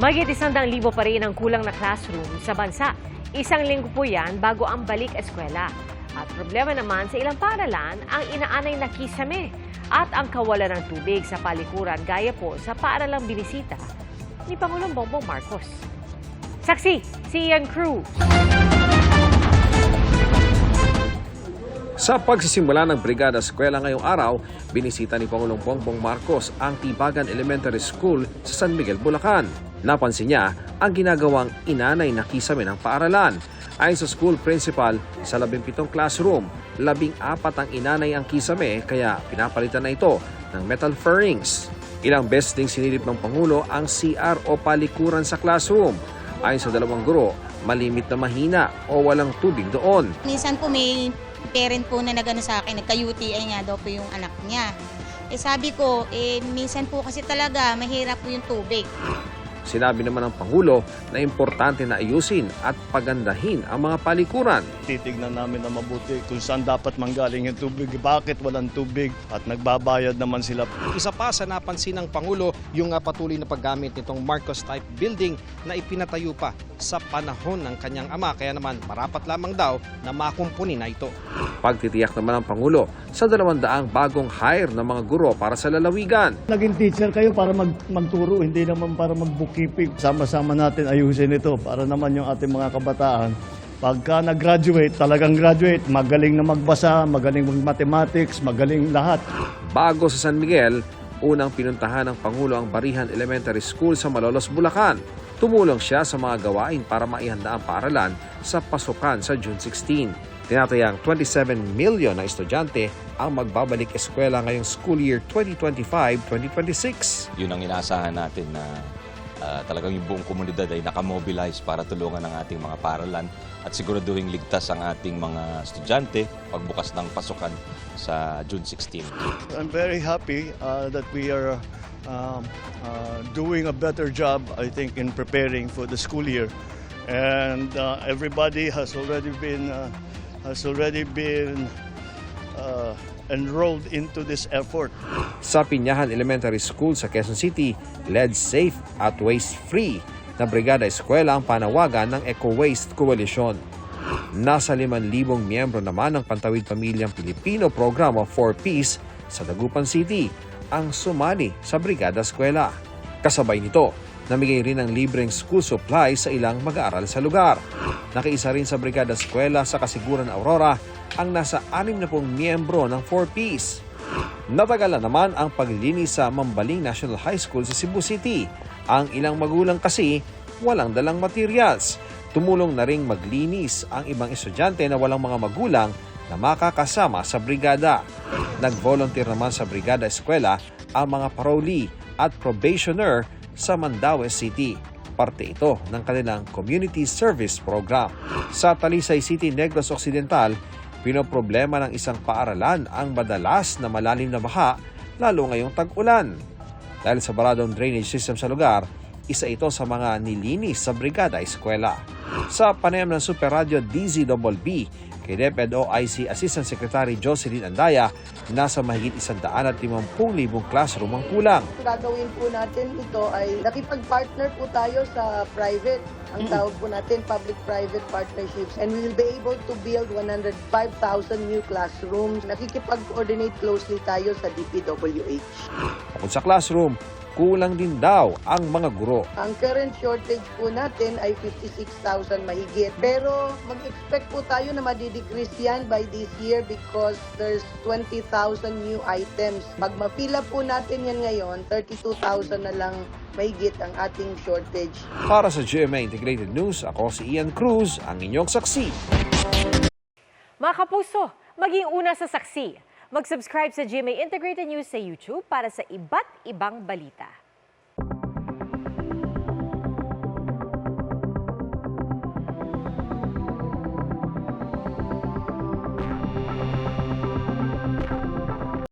Mahigit isang daang libo pa rin ang kulang na classroom sa bansa. Isang linggo po yan bago ang balik eskwela. At problema naman sa ilang paaralan ang inaanay na kisame at ang kawalan ng tubig sa palikuran gaya po sa paaralang binisita ni Pangulong Bongbong Marcos. Saksi, si Ian Cruz. Sa pagsisimula ng Brigada Eskwela ngayong araw, binisita ni Pangulong Bongbong Marcos ang Tibagan Elementary School sa San Miguel, Bulacan. Napansin niya ang ginagawang inanay na kisame ng paaralan. Ayon sa school principal, sa 17 classroom, labing apat ang inanay ang kisame kaya pinapalitan na ito ng metal fairings. Ilang beses ding sinilip ng Pangulo ang CR o palikuran sa classroom. Ayon sa dalawang guro, malimit na mahina o walang tubig doon. Minsan po may parent po na nagano sa akin, nagka-UTI nga daw po yung anak niya. Eh sabi ko, eh minsan po kasi talaga mahirap po yung tubig. Sinabi naman ng Pangulo na importante na ayusin at pagandahin ang mga palikuran. titignan namin na mabuti kung saan dapat manggaling yung tubig, bakit walang tubig at nagbabayad naman sila. Isa pa sa napansin ng Pangulo yung patuloy na paggamit nitong Marcos type building na ipinatayo pa sa panahon ng kanyang ama. Kaya naman marapat lamang daw na makumpuni na ito. Pagtitiyak naman ng Pangulo sa dalawandaang bagong hire ng mga guro para sa lalawigan. Naging teacher kayo para mag magturo, hindi naman para mag-bookkeeping. Sama-sama natin ayusin ito para naman yung ating mga kabataan. Pagka nag-graduate, talagang graduate, magaling na magbasa, magaling mag-mathematics, magaling lahat. Bago sa San Miguel, unang pinuntahan ng Pangulo ang Barihan Elementary School sa Malolos, Bulacan. Tumulong siya sa mga gawain para maihanda ang paaralan sa pasukan sa June 16. Tinatayang 27 million na estudyante ang magbabalik eskwela ngayong school year 2025-2026. yun ang inaasahan natin na ah, talagang yung buong komunidad ay nakamobilize para tulungan ang ating mga paralan at siguraduhin ligtas ang ating mga estudyante pagbukas ng pasukan sa June 16. I'm very happy uh, that we are um, uh, doing a better job, I think, in preparing for the school year. And uh, everybody has already been uh, has already been uh, enrolled into this effort. Sa Pinyahan Elementary School sa Quezon City, led safe at waste-free na Brigada Eskwela ang panawagan ng Eco Waste Coalition. Nasa 5,000 miyembro naman ng Pantawid Pamilyang Pilipino programa 4Ps sa Dagupan City ang sumali sa Brigada Eskwela. Kasabay nito, namigay rin ng libreng school supplies sa ilang mag-aaral sa lugar. Nakiisa rin sa Brigada Eskwela sa Kasiguran Aurora ang nasa 60 miyembro ng 4Ps. Natagalan naman ang paglilinis sa Mambaling National High School sa Cebu City. Ang ilang magulang kasi walang dalang materials. Tumulong na ring maglinis ang ibang estudyante na walang mga magulang na makakasama sa brigada. Nag-volunteer naman sa Brigada Eskwela ang mga parolee at probationer sa Mandaue City. Parte ito ng kanilang Community Service Program. Sa Talisay City, Negros Occidental, pinoproblema ng isang paaralan ang madalas na malalim na baha lalo ngayong tag-ulan. Dahil sa baradong drainage system sa lugar, isa ito sa mga nilinis sa Brigada Eskwela. Sa panayam ng Super Radio DZBB, kay DepEd OIC Assistant Secretary Jocelyn Andaya, nasa mahigit 150,000 classroom ang kulang. gagawin po natin ito ay nakipag-partner po tayo sa private. Ang tawag po natin public-private partnerships and we will be able to build 105,000 new classrooms. Nakikipag-coordinate closely tayo sa DPWH. Bukod sa classroom, kulang din daw ang mga guro. Ang current shortage po natin ay 56,000 mahigit. Pero mag-expect po tayo na madidecrease yan by this year because there's 20,000 new items. Pag mapila po natin yan ngayon, 32,000 na lang mahigit ang ating shortage. Para sa GMA Integrated News, ako si Ian Cruz, ang inyong saksi. Mga kapuso, maging una sa saksi. Mag-subscribe sa GMA Integrated News sa YouTube para sa iba't ibang balita.